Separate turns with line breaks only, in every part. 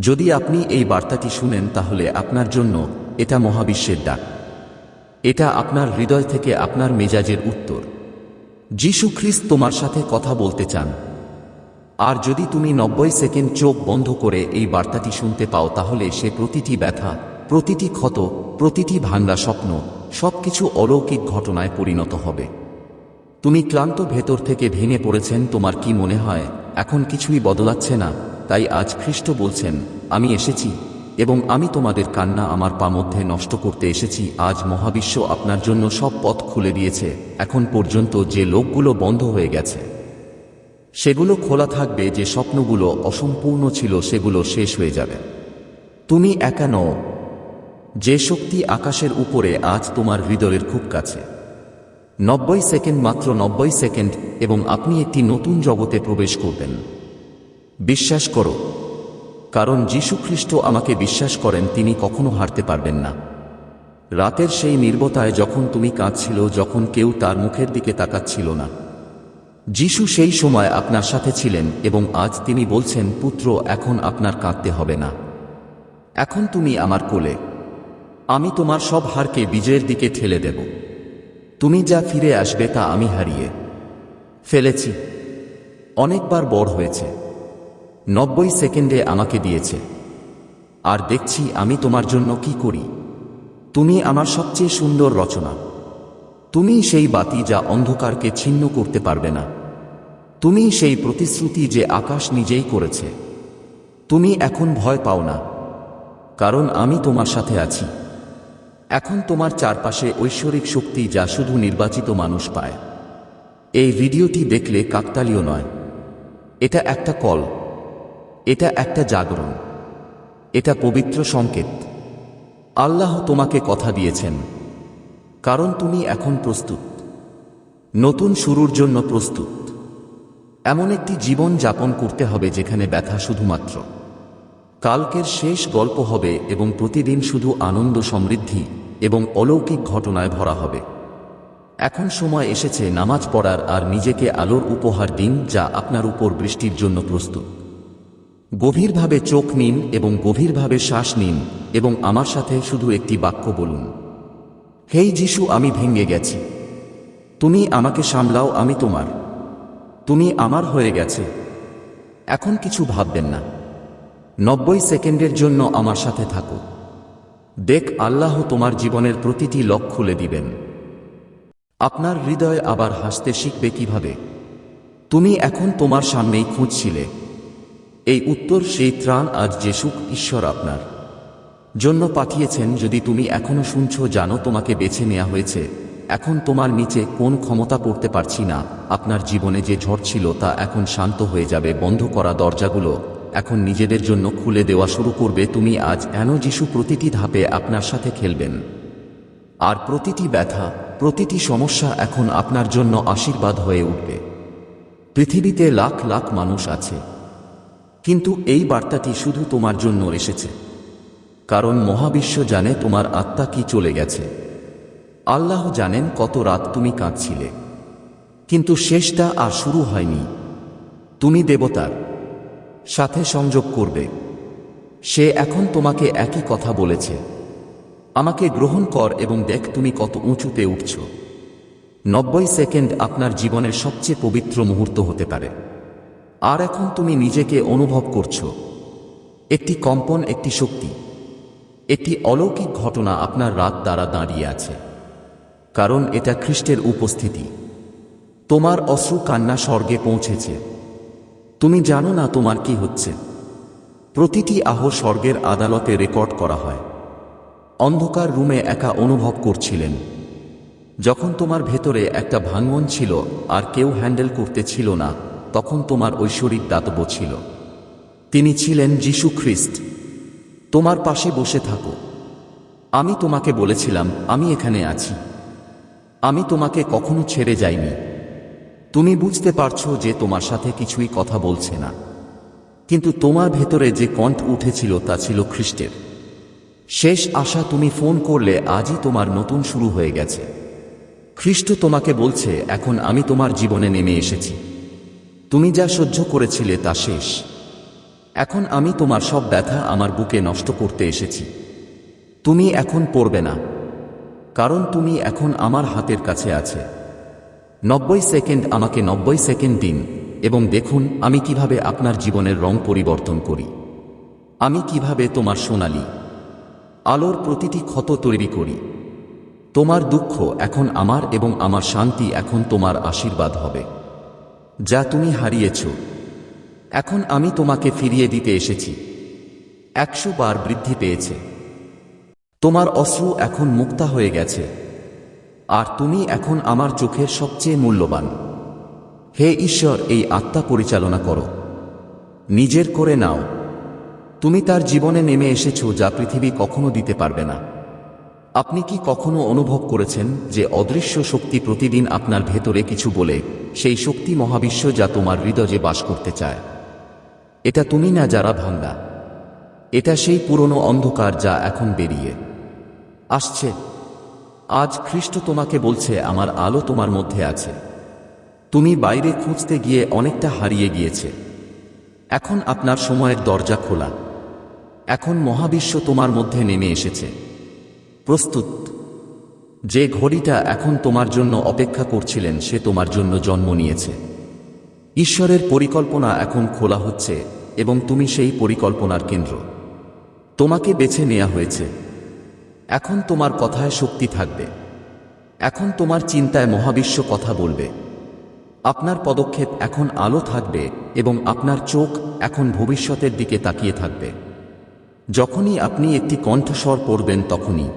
যদি আপনি এই বার্তাটি শুনেন তাহলে আপনার জন্য এটা মহাবিশ্বের ডাক। এটা আপনার হৃদয় থেকে আপনার মেজাজের উত্তর। যীশু খ্রিস্ট তোমার সাথে কথা বলতে চান। আর যদি তুমি নব্বই সেকেন্ড চোখ বন্ধ করে এই বার্তাটি শুনতে পাও তাহলে সে প্রতিটি ব্যথা, প্রতিটি ক্ষত, প্রতিটি ভাঙ্গা স্বপ্ন, সবকিছু অলৌকিক ঘটনায় পরিণত হবে। তুমি ক্লান্ত ভেতর থেকে ভেঙে পড়েছেন, তোমার কি মনে হয়, এখন কিছুই বদলাচ্ছে না? তাই আজ খ্রিস্ট বলছেন, আমি এসেছি এবং আমি তোমাদের কান্না আমার পা মধ্যে নষ্ট করতে এসেছি। আজ মহাবিশ্ব আপনার জন্য সব পথ খুলে দিয়েছে। এখন পর্যন্ত যে লোকগুলো বন্ধ হয়ে গেছে, সেগুলো খোলা থাকবে, যে স্বপ্নগুলো অসম্পূর্ণ ছিল, সেগুলো শেষ হয়ে যাবে। তুমি একা নও। যে শক্তি আকাশের উপরে আজ তোমার হৃদয়ের খুব কাছে। নব্বই সেকেন্ড মাত্র নব্বই সেকেন্ড এবং আপনি একটি নতুন জগতে প্রবেশ করবেন। বিশ্বাস করো। কারণ যীশুখ্রিস্ট আমাকে বিশ্বাস করেন, তিনি কখনো হারতে পারবেন না। রাতের সেই নির্বতায় যখন তুমি কাঁদছিল, যখন কেউ তার মুখের দিকে তাকাচ্ছিল না। যিশু সেই সময় আপনার সাথে ছিলেন এবং আজ তিনি বলছেন, পুত্র, এখন আপনার কাঁদতে হবে না। এখন তুমি আমার কোলে। আমি তোমার সব হারকে বিজয়ের দিকে ঠেলে দেব। তুমি যা ফিরে আসবে তা আমি হারিয়ে ফেলেছি। অনেকবার বড় হয়েছে। নব্বই সেকেন্ডে আমাকে দিয়েছে। আর দেখছি আমি তোমার জন্য কি করি। তুমি আমার সবচেয়ে সুন্দর রচনা। তুমি সেই বাতি যা অন্ধকারকে ছিন্ন করতে পারবে না। তুমি সেই প্রতিশ্রুতি যে আকাশ নিজেই করেছে। তুমি এখন ভয় পাও না। কারণ আমি তোমার সাথে আছি। এখন তোমার চারপাশে ঐশ্বরিক শক্তি যা শুধু নির্বাচিত মানুষ পায়। এই ভিডিওটি দেখলে কাকতালীয় নয়। এটা একটা কল। এটা একটা জাগরণ। এটা পবিত্র সংকেত। আল্লাহ তোমাকে কথা দিয়েছেন। কারণ তুমি এখন প্রস্তুত। নতুন শুরুর জন্য প্রস্তুত। এমন একটি জীবন যাপন করতে হবে যেখানে ব্যথা শুধুমাত্র। কালকের শেষ গল্প হবে এবং প্রতিদিন শুধু আনন্দ সমৃদ্ধি এবং অলৌকিক ঘটনায় ভরা হবে। এখন সময় এসেছে নামাজ পড়ার আর নিজেকে আলোর উপহার দিন যা আপনার উপর বৃষ্টির জন্য প্রস্তুত। গভীরভাবে চোখ নিন এবং গভীরভাবে শ্বাস নিন এবং আমার সাথে শুধু একটি বাক্য বলুন। হেই যিশু, আমি ভেঙে গেছি। তুমি আমাকে সামলাও, আমি তোমার। তুমি আমার হয়ে গেছে। এখন কিছু ভাববেন না। নব্বই সেকেন্ডের জন্য আমার সাথে থাকো। দেখ, আল্লাহ তোমার জীবনের প্রতিটি লক খুলে দিবেন। আপনার হৃদয় আবার হাসতে শিখবে কীভাবে? তুমি এখন তোমার সামনেই খুঁজছিলে। এই উত্তর সেই ত্রাণ আজ যে সুখ ঈশ্বর আপনার। জন্য পাঠিয়েছেন যদি তুমি এখনও শুনছ, জানো তোমাকে বেছে নেওয়া হয়েছে। এখন তোমার নিচে কোন ক্ষমতা পড়তে পারছি না। আপনার জীবনে যে ঝড় ছিল তা এখন শান্ত হয়ে যাবে, বন্ধ করা দরজাগুলো এখন নিজেদের জন্য খুলে দেওয়া শুরু করবে। তুমি আজ এন যিশু প্রতিটি ধাপে আপনার সাথে খেলবেন। আর প্রতিটি ব্যথা, প্রতিটি সমস্যা এখন আপনার জন্য আশীর্বাদ হয়ে উঠবে। পৃথিবীতে লাখ লাখ মানুষ আছে। কিন্তু এই বার্তাটি শুধু তোমার জন্য এসেছে। কারণ মহাবিশ্ব জানে তোমার আত্মা কি চলে গেছে। আল্লাহ জানেন কত রাত তুমি কাঁদছিলে। কিন্তু শেষটা আর শুরু হয়নি। তুমি দেবতার সাথে সংযোগ করবে। সে এখন তোমাকে একই কথা বলেছে। আমাকে গ্রহণ কর এবং দেখ তুমি কত উঁচুতে উঠছ। নব্বই সেকেন্ড আপনার জীবনের সবচেয়ে পবিত্র মুহূর্ত হতে পারে। আর এখন তুমি নিজেকে অনুভব করছ। একটি কম্পন, একটি শক্তি। একটি অলৌকিক ঘটনা আপনার রাত দ্বারা দাঁড়িয়ে আছে। কারণ এটা খ্রিস্টের উপস্থিতি। তোমার অশ্রু কান্না স্বর্গে পৌঁছেছে। তুমি জানো না তোমার কি হচ্ছে। প্রতিটি আহ স্বর্গের আদালতে রেকর্ড করা হয়। অন্ধকার রুমে একা অনুভব করছিলেন। যখন তোমার ভেতরে একটা ভাঙ্গন ছিল আর কেউ হ্যান্ডেল করতে ছিল না তখন তোমার ঐশ্বরিক দাতব্য ছিল। তিনি ছিলেন যীশু খ্রিস্ট। তোমার পাশে বসে থাকো। আমি তোমাকে বলেছিলাম, আমি এখানে আছি। আমি তোমাকে কখনো ছেড়ে যাইনি। তুমি বুঝতে পারছ যে তোমার সাথে কিছুই কথা বলছে না। কিন্তু তোমার ভেতরে যে কণ্ঠ উঠেছিল তা ছিল খ্রিস্টের। শেষ আশা তুমি ফোন করলে আজই তোমার নতুন শুরু হয়ে গেছে। খ্রিস্ট তোমাকে বলছে, এখন আমি তোমার জীবনে নেমে এসেছি। তুমি যা সহ্য করেছিলে তা শেষ। এখন আমি তোমার সব ব্যথা আমার বুকে নষ্ট করতে এসেছি। তুমি এখন পড়বে না। কারণ তুমি এখন আমার হাতের কাছে আছে। নব্বই সেকেন্ড আমাকে নব্বই সেকেন্ড দিন এবং দেখুন আমি কীভাবে আপনার জীবনের রং পরিবর্তন করি। আমি কীভাবে তোমার সোনালি, আলোর প্রতিটি ক্ষত তৈরি করি। তোমার দুঃখ এখন আমার এবং আমার শান্তি এখন তোমার আশীর্বাদ হবে। যা তুমি হারিয়েছ। এখন আমি তোমাকে ফিরিয়ে দিতে এসেছি। একশো বার বৃদ্ধি পেয়েছে। তোমার অশ্রু এখন মুক্তা হয়ে গেছে। আর তুমি এখন আমার চোখের সবচেয়ে মূল্যবান। হে ঈশ্বর, এই আত্মা পরিচালনা করো। নিজের করে নাও। তুমি তার জীবনে নেমে এসেছ যা পৃথিবী কখনো দিতে পারবে না। আপনি কি কখনো অনুভব করেছেন যে অদৃশ্য শক্তি প্রতিদিন আপনার ভেতরে কিছু বলে, সেই শক্তি মহাবিশ্ব যা তোমার হৃদয়ে বাস করতে চায়? এটা তুমি না যারা ভাঙ্গা এটা সেই পুরনো অন্ধকার যা এখন বেরিয়ে। আসছে। আজ খ্রিস্ট তোমাকে বলছে, আমার আলো তোমার মধ্যে আছে। তুমি বাইরে খুঁজতে গিয়ে অনেকটা হারিয়ে গিয়েছে। এখন আপনার সময়ের দরজা খোলা। এখন মহাবিশ্ব তোমার মধ্যে নেমে এসেছে। প্রস্তুত। যে ঘড়িটা এখন তোমার জন্য অপেক্ষা করছিলেন, সে তোমার জন্য জন্ম নিয়েছে। ঈশ্বরের পরিকল্পনা এখন খোলা হচ্ছে এবং তুমি সেই পরিকল্পনার কেন্দ্র। তোমাকে বেছে নেওয়া হয়েছে। এখন তোমার কথায় শক্তি থাকবে। এখন তোমার চিন্তায় মহাবিশ্ব কথা বলবে। আপনার পদক্ষেপ এখন আলো থাকবে এবং আপনার চোখ এখন ভবিষ্যতের দিকে তাকিয়ে থাকবে। যখনই আপনি একটি কণ্ঠস্বর পড়বেন, তখনই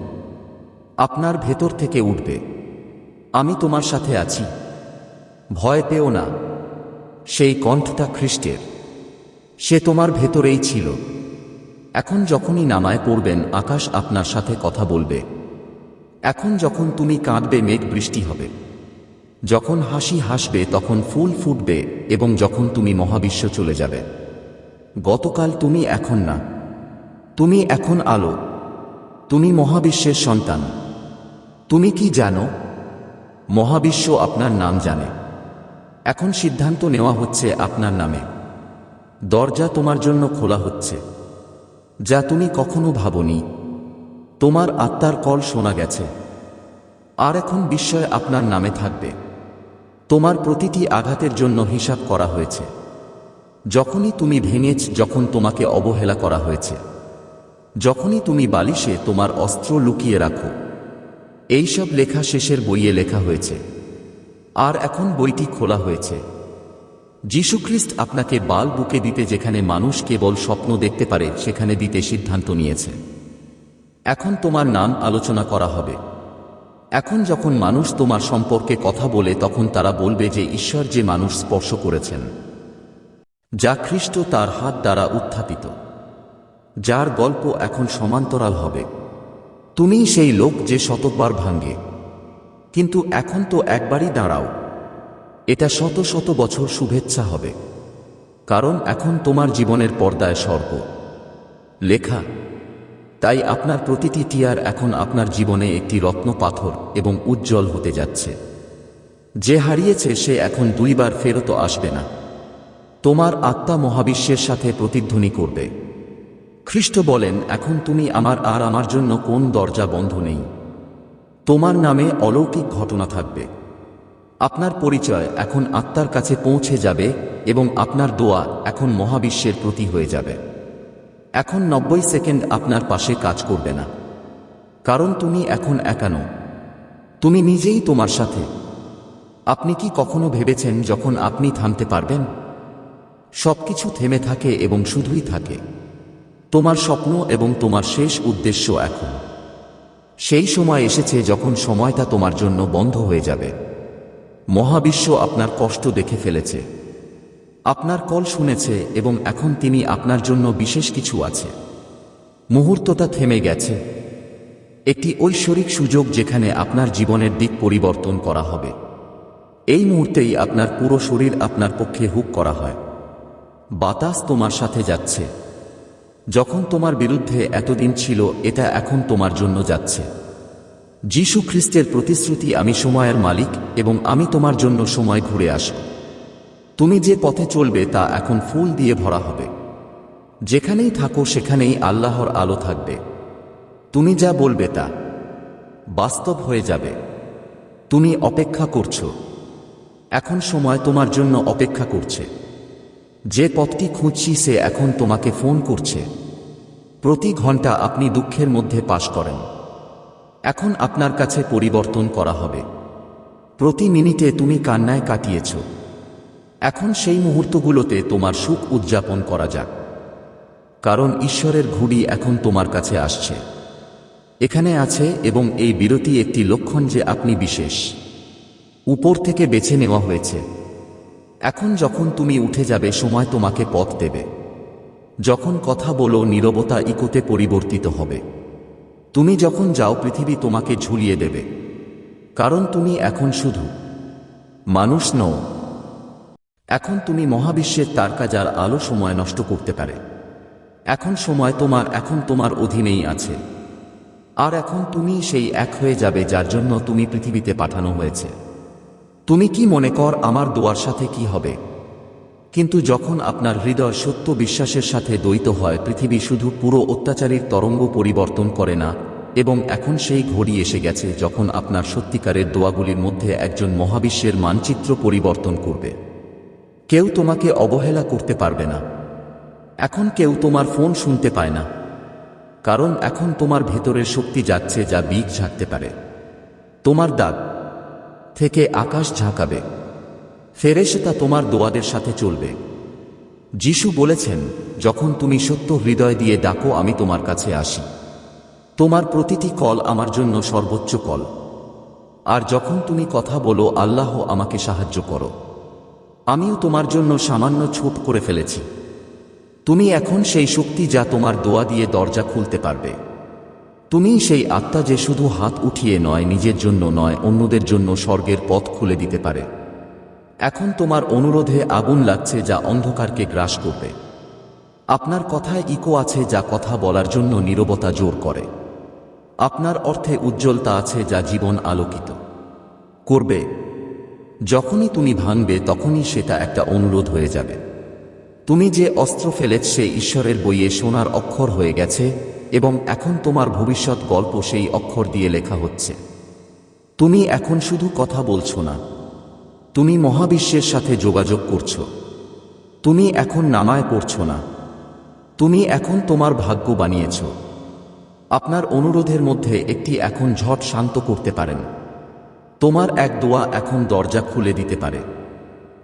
আপনার ভেতর থেকে উঠবে। আমি তোমার সাথে আছি। ভয় পেও না। সেই কণ্ঠটা খ্রিস্টের। সে তোমার ভেতরেই ছিল। এখন যখনই নামায় পড়বেন, আকাশ আপনার সাথে কথা বলবে। এখন যখন তুমি কাঁদবে, মেঘ বৃষ্টি হবে। যখন হাসি হাসবে, তখন ফুল ফুটবে এবং যখন তুমি মহাবিশ্ব চলে যাবে। গতকাল তুমি এখন না। তুমি এখন আলো। তুমি মহাবিশ্বের সন্তান। তুমি কি জানো? মহাবিশ্ব আপনার নাম জানে। এখন সিদ্ধান্ত নেওয়া হচ্ছে আপনার নামে। দরজা তোমার জন্য খোলা হচ্ছে, যা তুমি কখনো ভাবনি। তোমার আত্মার কল শোনা গেছে। আর এখন বিস্ময় আপনার নামে থাকবে। তোমার প্রতিটি আঘাতের জন্য হিসাব করা হয়েছে। যখনই তুমি ভেঙেছ, যখন তোমাকে অবহেলা করা হয়েছে। যখনই তুমি বালিশে তোমার অস্ত্র লুকিয়ে রাখো। এইসব লেখা শেষের বইয়ে লেখা হয়েছে। আর এখন বইটি খোলা হয়েছে। যীশুখ্রিস্ট আপনাকে বাল বুকে দিতে যেখানে মানুষ কেবল স্বপ্ন দেখতে পারে, সেখানে দিতে সিদ্ধান্ত নিয়েছে। এখন তোমার নাম আলোচনা করা হবে। এখন যখন মানুষ তোমার সম্পর্কে কথা বলে, তখন তারা বলবে যে ঈশ্বর যে মানুষ স্পর্শ করেছেন, যা খ্রিস্ট তার হাত দ্বারা উত্থাপিত, যার গল্প এখন সমান্তরাল হবে। তুমি সেই লোক যে শতবার ভাঙ্গে। কিন্তু এখন তো একবারই দাঁড়াও। এটা শত শত বছর শুভেচ্ছা হবে। কারণ এখন তোমার জীবনের পর্দায় স্বর্গ লেখা, তাই আপনার প্রতিটি টিয়ার এখন আপনার জীবনে একটি রত্ন পাথর এবং উজ্জ্বল হতে যাচ্ছে। যে হারিয়েছে সে এখন দুইবার ফেরত আসবে না। তোমার আত্মা মহাবিশ্বের সাথে প্রতিধ্বনি করবে। খ্রিস্ট বলেন, এখন তুমি আমার আর আমার জন্য কোন দরজা বন্ধ নেই? তোমার নামে অলৌকিক ঘটনা থাকবে। আপনার পরিচয় এখন আত্মার কাছে পৌঁছে যাবে এবং আপনার দোয়া এখন মহাবিশ্বের প্রতি হয়ে যাবে। এখন নব্বই সেকেন্ড আপনার পাশে কাজ করবে না। কারণ তুমি এখন একানো তুমি নিজেই তোমার সাথে। আপনি কি কখনো ভেবেছেন যখন আপনি থামতে পারবেন? সবকিছু থেমে থাকে এবং শুধুই থাকে। তোমার স্বপ্ন এবং তোমার শেষ উদ্দেশ্য এখন। সেই সময় এসেছে যখন সময়টা তোমার জন্য বন্ধ হয়ে যাবে। মহাবিশ্ব আপনার কষ্ট দেখে ফেলেছে। আপনার কল শুনেছে এবং এখন তিনি আপনার জন্য বিশেষ কিছু আছে। মুহূর্তটা থেমে গেছে। একটি ঐশ্বরিক সুযোগ যেখানে আপনার জীবনের দিক পরিবর্তন করা হবে। এই মুহূর্তেই আপনার পুরো শরীর আপনার পক্ষে হুক করা হয়। বাতাস তোমার সাথে যাচ্ছে। যখন তোমার বিরুদ্ধে এতদিন ছিল, এটা এখন তোমার জন্য যাচ্ছে। যীশু খ্রিস্টের প্রতিশ্রুতি, আমি সময়ের মালিক এবং আমি তোমার জন্য সময় ঘুরে আসব। তুমি যে পথে চলবে, তা এখন ফুল দিয়ে ভরা হবে। যেখানেই থাকো, সেখানেই আল্লাহর আলো থাকবে। তুমি যা বলবে, তা বাস্তব হয়ে যাবে। তুমি অপেক্ষা করছ। এখন সময় তোমার জন্য অপেক্ষা করছে। যে পথটি খুঁজছি সে এখন তোমাকে ফোন করছে। প্রতি ঘণ্টা আপনি দুঃখের মধ্যে পাশ করেন। এখন আপনার কাছে পরিবর্তন করা হবে। প্রতি মিনিটে তুমি কান্নায় কাটিয়েছ। এখন সেই মুহূর্তগুলোতে তোমার সুখ উদযাপন করা যাক। কারণ ঈশ্বরের ঘুড়ি এখন তোমার কাছে আসছে। এখানে আছে এবং এই বিরতি একটি লক্ষণ যে আপনি বিশেষ। উপর থেকে বেছে নেওয়া হয়েছে। এখন যখন তুমি উঠে যাবে, সময় তোমাকে পথ দেবে। যখন কথা বলো, নীরবতা ইকোতে পরিবর্তিত হবে। তুমি যখন যাও, পৃথিবী তোমাকে ঝুলিয়ে দেবে। কারণ তুমি এখন শুধু মানুষ নও। এখন তুমি মহাবিশ্বের তারকা যার আলো সময় নষ্ট করতে পারে। এখন সময় তোমার, এখন তোমার অধীনেই আছে। আর এখন তুমি সেই এক হয়ে যাবে যার জন্য তুমি পৃথিবীতে পাঠানো হয়েছে। তুমি কি মনে কর আমার দোয়ার সাথে কি হবে? কিন্তু যখন আপনার হৃদয় সত্য বিশ্বাসের সাথে দ্বৈত হয়, পৃথিবী শুধু পুরো অত্যাচারীর তরঙ্গ পরিবর্তন করে না, এবং এখন সেই ঘড়ি এসে গেছে যখন আপনার সত্যিকারের দোয়াগুলির মধ্যে একজন মহাবিশ্বের মানচিত্র পরিবর্তন করবে। কেউ তোমাকে অবহেলা করতে পারবে না। এখন কেউ তোমার ফোন শুনতে পায় না। কারণ এখন তোমার ভেতরের শক্তি যাচ্ছে যা বীজ ঝাঁকতে পারে। তোমার দাগ থেকে আকাশ ঝাঁকাবে। ফেরেশতা তোমার দোয়াদের সাথে চলবে। যিশু বলেছেন, যখন তুমি সত্য হৃদয় দিয়ে ডাকো, আমি তোমার কাছে আসি। তোমার প্রতিটি কল আমার জন্য সর্বোচ্চ কল। আর যখন তুমি কথা বলো, আল্লাহ আমাকে সাহায্য করো। আমিও তোমার জন্য সামান্য ছোট করে ফেলেছি। তুমি এখন সেই শক্তি যা তোমার দোয়া দিয়ে দরজা খুলতে পারবে। তুমি সেই আত্মা যে শুধু হাত উঠিয়ে নয়, নিজের জন্য নয়, অন্যদের জন্য স্বর্গের পথ খুলে দিতে পারে। এখন তোমার অনুরোধে আগুন লাগছে যা অন্ধকারকে গ্রাস করবে। আপনার কথায় ইকো আছে যা কথা বলার জন্য নীরবতা জোর করে। আপনার অর্থে উজ্জ্বলতা আছে যা জীবন আলোকিত। করবে। যখনই তুমি ভাঙবে, তখনই সেটা একটা অনুরোধ হয়ে যাবে। তুমি যে অস্ত্র ফেলেছ সে ঈশ্বরের বইয়ে সোনার অক্ষর হয়ে গেছে এবং এখন তোমার ভবিষ্যৎ গল্প সেই অক্ষর দিয়ে লেখা হচ্ছে। তুমি এখন শুধু কথা বলছো না। তুমি মহাবিশ্বের সাথে যোগাযোগ করছ। তুমি এখন নামায় পড়ছো না। তুমি এখন তোমার ভাগ্য বানিয়েছ। আপনার অনুরোধের মধ্যে একটি এখন ঝট শান্ত করতে পারেন। তোমার এক দোয়া এখন দরজা খুলে দিতে পারে।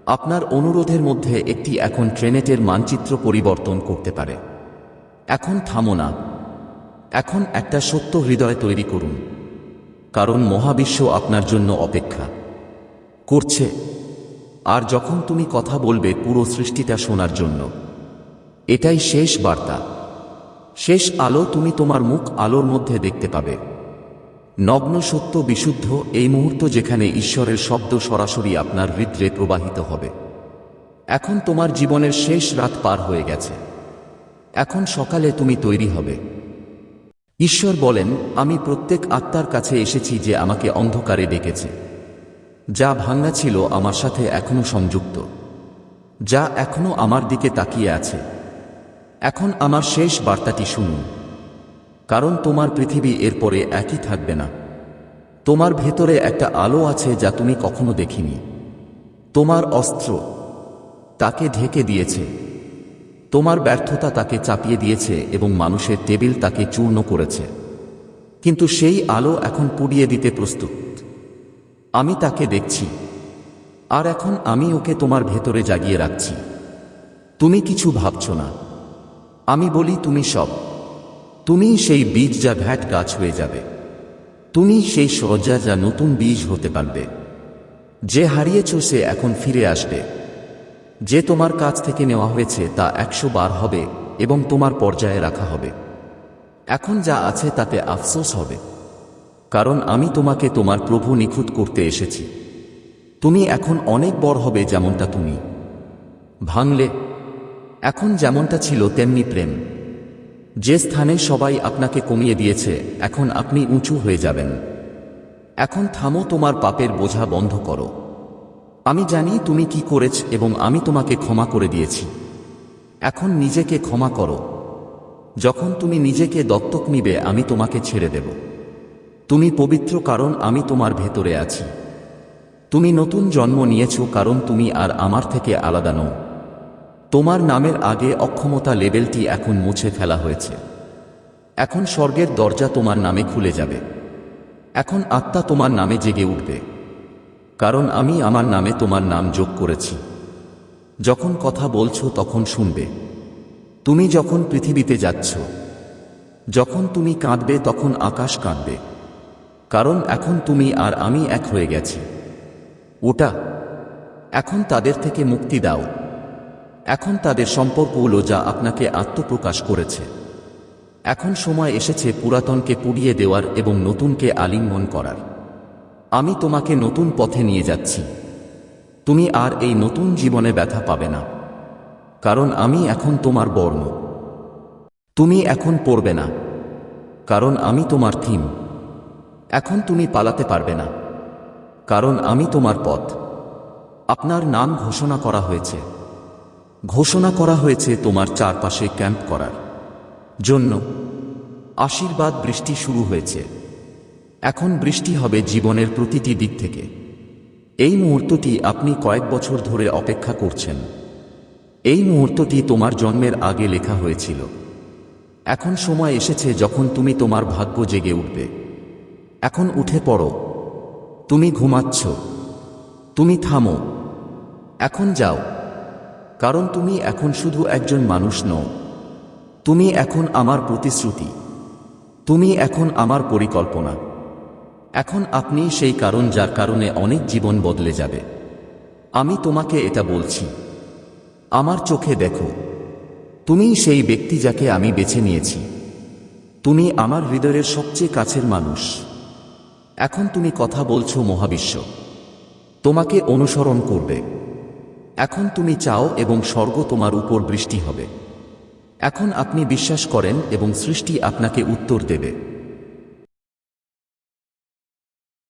আপনার অনুরোধের মধ্যে একটি এখন ট্রেনেটের মানচিত্র পরিবর্তন করতে পারে। এখন থামো না। এখন একটা সত্য হৃদয় তৈরি করুন। কারণ মহাবিশ্ব আপনার জন্য অপেক্ষা করছে। আর যখন তুমি কথা বলবে পুরো সৃষ্টিটা শোনার জন্য। এটাই শেষ বার্তা। শেষ আলো তুমি তোমার মুখ আলোর মধ্যে দেখতে পাবে। নগ্ন সত্য বিশুদ্ধ এই মুহূর্ত যেখানে ঈশ্বরের শব্দ সরাসরি আপনার হৃদয়ে প্রবাহিত হবে। এখন তোমার জীবনের শেষ রাত পার হয়ে গেছে। এখন সকালে তুমি তৈরি হবে। ঈশ্বর বলেন, আমি প্রত্যেক আত্মার কাছে এসেছি যে আমাকে অন্ধকারে ডেকেছে, যা ভাঙ্গা ছিল আমার সাথে এখনও সংযুক্ত, যা এখনও আমার দিকে তাকিয়ে আছে। এখন আমার শেষ বার্তাটি শুনুন। কারণ তোমার পৃথিবী এরপরে একই থাকবে না। তোমার ভেতরে একটা আলো আছে যা তুমি কখনো দেখিনি। তোমার অস্ত্র তাকে ঢেকে দিয়েছে। তোমার ব্যর্থতা তাকে চাপিয়ে দিয়েছে এবং মানুষের টেবিল তাকে চূর্ণ করেছে। কিন্তু সেই আলো এখন পুড়িয়ে দিতে প্রস্তুত। আমি তাকে দেখছি। আর এখন আমি ওকে তোমার ভেতরে জাগিয়ে রাখছি। তুমি কিছু ভাবছ না। আমি বলি, তুমি সব। তুমি সেই বীজ যা ভ্যাট গাছ হয়ে যাবে। তুমি সেই সজ্জা যা নতুন বীজ হতে পারবে। যে হারিয়েছ সে এখন ফিরে আসবে। যে তোমার কাছ থেকে নেওয়া হয়েছে তা একশো বার হবে এবং তোমার পর্যায়ে রাখা হবে। এখন যা আছে তাতে আফসোস হবে। কারণ আমি তোমাকে তোমার প্রভু নিখুঁত করতে এসেছি। তুমি এখন অনেক বড় হবে যেমনটা তুমি। ভাঙলে, এখন যেমনটা ছিল তেমনি প্রেম। যে স্থানে সবাই আপনাকে কমিয়ে দিয়েছে, এখন আপনি উঁচু হয়ে যাবেন। এখন থামো, তোমার পাপের বোঝা বন্ধ করো। আমি জানি তুমি কি করেছ এবং আমি তোমাকে ক্ষমা করে দিয়েছি। এখন নিজেকে ক্ষমা করো। যখন তুমি নিজেকে দত্তক নিবে, আমি তোমাকে ছেড়ে দেব। তুমি পবিত্র, কারণ আমি তোমার ভেতরে আছি। তুমি নতুন জন্ম নিয়েছ, কারণ তুমি আর আমার থেকে আলাদা নও। তোমার নামের আগে অক্ষমতা লেবেলটি এখন মুছে ফেলা হয়েছে। এখন স্বর্গের দরজা তোমার নামে খুলে যাবে। এখন আত্মা তোমার নামে জেগে উঠবে। কারণ আমি আমার নামে তোমার নাম যোগ করেছি। যখন কথা বলছো তখন শুনবে। তুমি যখন পৃথিবীতে যাচ্ছ, যখন তুমি কাঁদবে তখন আকাশ কাঁদবে। কারণ এখন তুমি আর আমি এক হয়ে গেছি। ওটা এখন তাদের থেকে মুক্তি দাও। এখন তাদের সম্পর্কগুলো যা আপনাকে আত্মপ্রকাশ করেছে। এখন সময় এসেছে পুরাতনকে পুড়িয়ে দেওয়ার এবং নতুনকে আলিঙ্গন করার। আমি তোমাকে নতুন পথে নিয়ে যাচ্ছি। তুমি আর এই নতুন জীবনে ব্যথা পাবে না। কারণ আমি এখন তোমার বর্ণ। তুমি এখন পড়বে না। কারণ আমি তোমার থিম। এখন তুমি পালাতে পারবে না। কারণ আমি তোমার পথ। আপনার নাম ঘোষণা করা হয়েছে। ঘোষণা করা হয়েছে তোমার চারপাশে ক্যাম্প করার জন্য। আশীর্বাদ বৃষ্টি শুরু হয়েছে। এখন বৃষ্টি হবে জীবনের প্রতিটি দিক থেকে। এই মুহূর্তটি আপনি কয়েক বছর ধরে অপেক্ষা করছেন। এই মুহূর্তটি তোমার জন্মের আগে লেখা হয়েছিল। এখন সময় এসেছে যখন তুমি তোমার ভাগ্য জেগে উঠবে। এখন উঠে পড়ো। তুমি ঘুমাচ্ছ। তুমি থামো। এখন যাও। কারণ তুমি এখন শুধু একজন মানুষ নও। তুমি এখন আমার প্রতিশ্রুতি। তুমি এখন আমার পরিকল্পনা। এখন আপনি সেই কারণ যার কারণে অনেক জীবন বদলে যাবে। আমি তোমাকে এটা বলছি। আমার চোখে দেখো। তুমি সেই ব্যক্তি যাকে আমি বেছে নিয়েছি। তুমি আমার হৃদয়ের সবচেয়ে কাছের মানুষ। এখন তুমি কথা বলছো মহাবিশ্ব। তোমাকে অনুসরণ করবে। এখন তুমি চাও এবং স্বর্গ তোমার উপর বৃষ্টি হবে। এখন আপনি বিশ্বাস করেন এবং সৃষ্টি আপনাকে উত্তর দেবে।